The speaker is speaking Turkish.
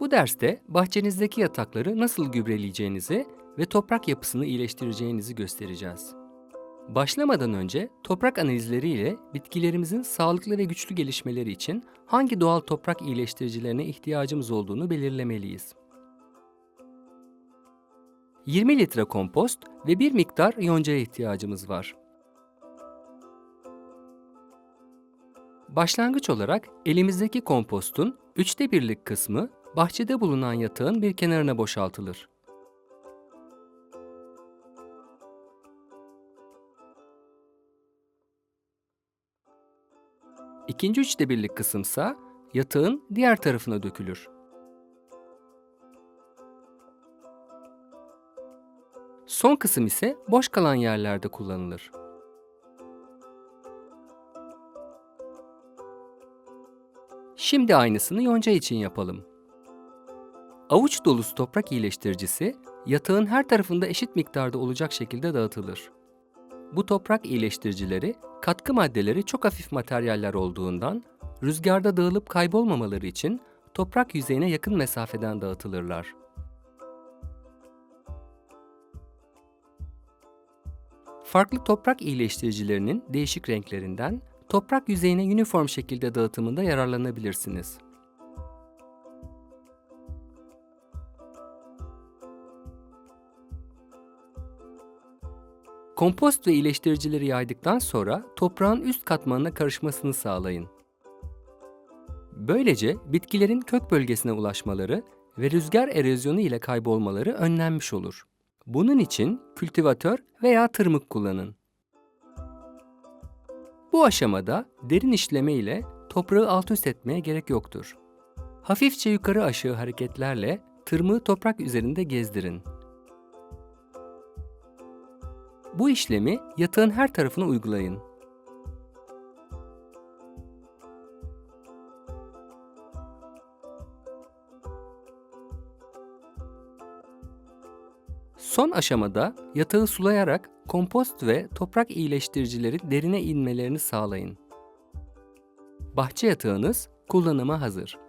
Bu derste bahçenizdeki yatakları nasıl gübreleyeceğinizi ve toprak yapısını iyileştireceğinizi göstereceğiz. Başlamadan önce toprak analizleriyle bitkilerimizin sağlıklı ve güçlü gelişmeleri için hangi doğal toprak iyileştiricilerine ihtiyacımız olduğunu belirlemeliyiz. 20 litre kompost ve bir miktar yoncaya ihtiyacımız var. Başlangıç olarak elimizdeki kompostun üçte birlik kısmı bahçede bulunan yatağın bir kenarına boşaltılır. İkinci üçte birlik kısımsa yatağın diğer tarafına dökülür. Son kısım ise boş kalan yerlerde kullanılır. Şimdi aynısını yonca için yapalım. Avuç dolusu toprak iyileştiricisi yatağın her tarafında eşit miktarda olacak şekilde dağıtılır. Bu toprak iyileştiricileri katkı maddeleri çok hafif materyaller olduğundan rüzgarda dağılıp kaybolmamaları için toprak yüzeyine yakın mesafeden dağıtılırlar. Farklı toprak iyileştiricilerinin değişik renklerinden toprak yüzeyine uniform şekilde dağıtımında yararlanabilirsiniz. Kompost ve iyileştiricileri yaydıktan sonra toprağın üst katmanına karışmasını sağlayın. Böylece bitkilerin kök bölgesine ulaşmaları ve rüzgar erozyonu ile kaybolmaları önlenmiş olur. Bunun için kültivatör veya tırmık kullanın. Bu aşamada derin işleme ile toprağı alt üst etmeye gerek yoktur. Hafifçe yukarı aşağı hareketlerle tırmığı toprak üzerinde gezdirin. Bu işlemi yatağın her tarafına uygulayın. Son aşamada yatağı sulayarak kompost ve toprak iyileştiricileri derine inmelerini sağlayın. Bahçe yatağınız kullanıma hazır.